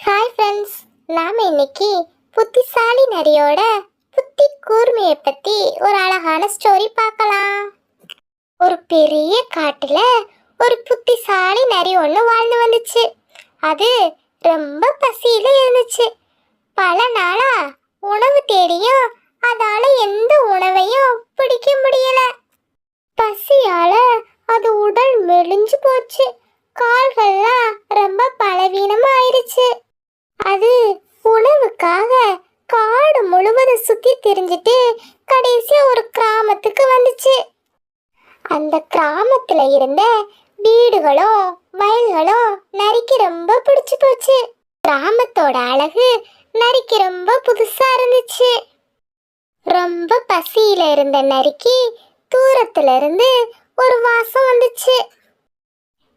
Hi friends நாம இன்னைக்கு புத்திசாலி நரியோட புத்தி கூர்மையை பற்றி ஒரு அழகான ஸ்டோரி பார்க்கலாம். ஒரு பெரிய காட்டில் ஒரு புத்திசாலி நரி ஒன்று வாழ்ந்து வந்துச்சு. அது ரொம்ப பசியில் இருந்துச்சு. பல நாளாக உணவு தேடியும் அதால் எந்த உணவையும் பிடிக்க முடியல. பசியால் அது உடல் மெலிஞ்சு போச்சு. கால்கள்லாம் ரொம்ப பலவீனமாக ஆயிடுச்சு அது உணவுக்காக காடு முழுவதும் சுத்தி தெரிஞ்சிட்டு கடைசியா ஒரு கிராமத்துக்கு வந்துச்சு. அந்த கிராமத்துல இருந்த வீடுகளும் வயல்களும் நரிக்கு ரொம்ப பிடிச்சு போச்சு. கிராமத்தோட அழகு நரிக்கு ரொம்ப புதுசா இருந்துச்சு. ரொம்ப பசியில இருந்த நரிக்கு தூரத்துல இருந்து ஒரு வாசம் வந்துச்சு.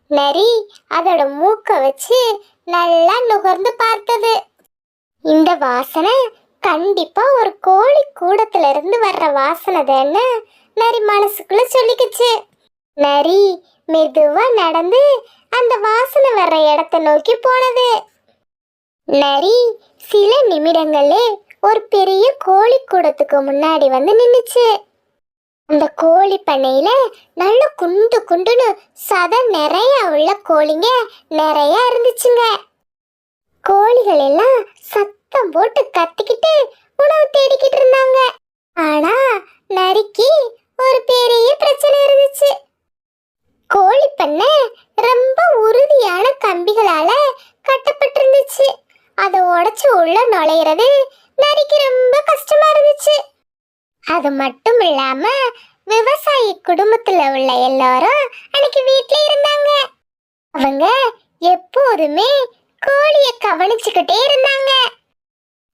நரி அதோட மூக்க வச்சு நல்லா நுகர்ந்து பார்த்தது. இந்த வாசனை கண்டிப்பா ஒரு கோழி கூடத்துல இருந்து வர்ற வாசனை தானே? நரி மனசுக்குள்ள சொல்லிக்கிச்சு. நரி மெதுவா நடந்து அந்த வாசனை வர்ற இடத்த நோக்கி போனது. நரி சில நிமிடங்களே ஒரு பெரிய கோழி கூடத்துக்கு முன்னாடி வந்து நின்றுச்சு அந்த கோழி பண்ணையில நல்ல குண்டு குண்டுன்னு சதை நிறைய உள்ள கோழிங்க நிறைய இருந்துச்சுங்க. கோழிகள் எல்லாம் சத்தம் போட்டு கத்திக்கிட்டு உணவு தேடிக்கிட்டு இருந்தாங்க. ஆனா நரிக்கு ஒரு பெரிய பிரச்சனை இருந்துச்சு. கோழி பண்ணை ரொம்ப உறுதியான கம்பிகளால கட்டப்பட்டிருந்துச்சு. அதை உடச்சு உள்ள நுழையிறது நரிக்கு ரொம்ப கஷ்டமா இருந்துச்சு. அது மட்டும் இல்லாம விவசாயி குடும்பத்துல உள்ள எல்லாரும் அன்னைக்கு வீட்ல இருந்தாங்க. அவங்க எப்போதுமே கோழிய கவனிச்சுக்கிட்டே இருந்தாங்க.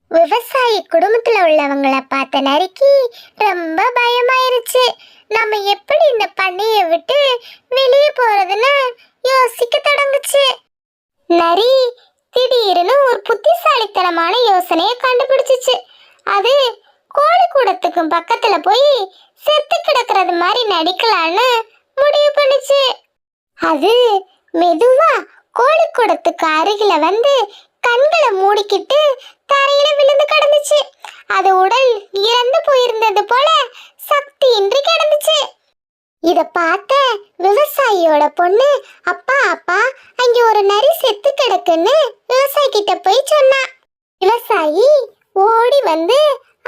விவசாயி குடும்பத்துல உள்ளவங்கள பார்த்த நரிக்கு ரொம்ப பயமாயிருச்சு. நம்ம எப்படி இந்த பண்ணையை விட்டு வெளியே போறதுன்னு யோசிக்க தொடங்குச்சு. நரி திடீர்னு ஒரு புத்திசாலித்தனமான யோசனையை கண்டுபிடிச்சிச்சு. இருக்கும் பக்கத்துல போய் செத்து கிடக்கிறது மாதிரி நடிக்கலான்னு முடிவு பண்ணுச்சு. அது மெதுவா கோழிக்கூடத்துக்கு அருகில வந்து கண்களை மூடிக்கிட்டு தரையில விழுந்து கிடந்துச்சு. அது உடல் இறந்து போயிருந்தது போல சக்தியின்றி கிடந்துச்சு. இத பார்த்த விவசாயியோட பொண்ணு அப்பா அப்பா அங்க ஒரு நரி செத்து கிடக்குன்னு விவசாயி கிட்ட போய் சொன்னா. விவசாயி ஓடி வந்து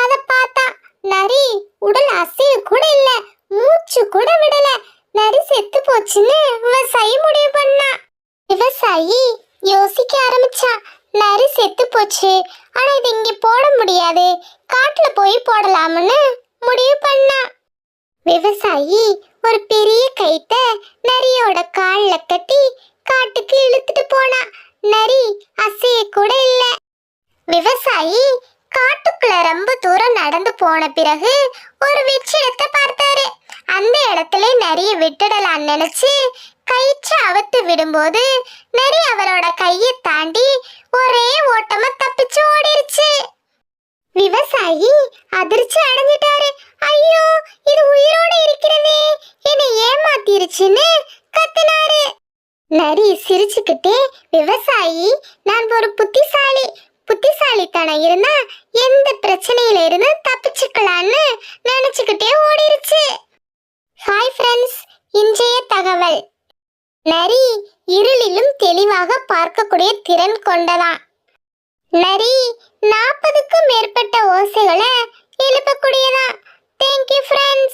அத பார்த்தா நரி உடல் அசைய கூட இல்ல மூச்சு கூட விடல நரி செத்து போச்சுன்னு விவசாயி முடிவு பண்ணா. விவசாயி யோசிக்க ஆரம்பிச்சா நரி செத்து போச்சு. ஆனா இது இங்க போட முடியாது. காட்டுல போய் போடலாம்னு முடிவு பண்ணா. விவசாயி ஒரு பெரிய கைத்த நரியோட கால்ல கட்டி காட்டுக்கு இழுத்துட்டு போனா. நரி அசைய கூட இல்ல. விவசாயி காட்டுக்குள்ள ரொம்ப தூரம் நடந்து போன பிறகு ஒரு வெற்றிடத்தை பார்த்தாரு. அந்த இடத்துல நரிய விட்டுடலாம்னு நினைச்சு கயிற்று அவுத்து விடும்போது நரி அவரோட கையை தாண்டி ஒரே ஓட்டமா தப்பிச்சு ஓடிருச்சு. விவசாயி அதிர்ச்சி அடைஞ்சிட்டாரு. ஐயோ இது உயிரோட இருக்கிறதே. என்னை ஏமாத்திருச்சுன்னு கத்தினாரு. நரி சிரிச்சுக்கிட்டே விவசாயி நான் ஒரு புத்திசாலி. புத்திசாலித்தனம் இருந்தா எந்த பிரச்சனையில இருந்து தப்பிச்சுக்கலான்னு நினைச்சுக்கிட்டே ஓடிருச்சு. ஹாய் ஃப்ரெண்ட்ஸ் இன்றைய தகவல். நரி இருளிலும் தெளிவாக பார்க்கக்கூடிய திறன் கொண்டதா நரி நாற்பதுக்கும் மேற்பட்ட ஓசைகளை எழுப்பக்கூடியதான் தேங்க்யூ ஃப்ரெண்ட்ஸ்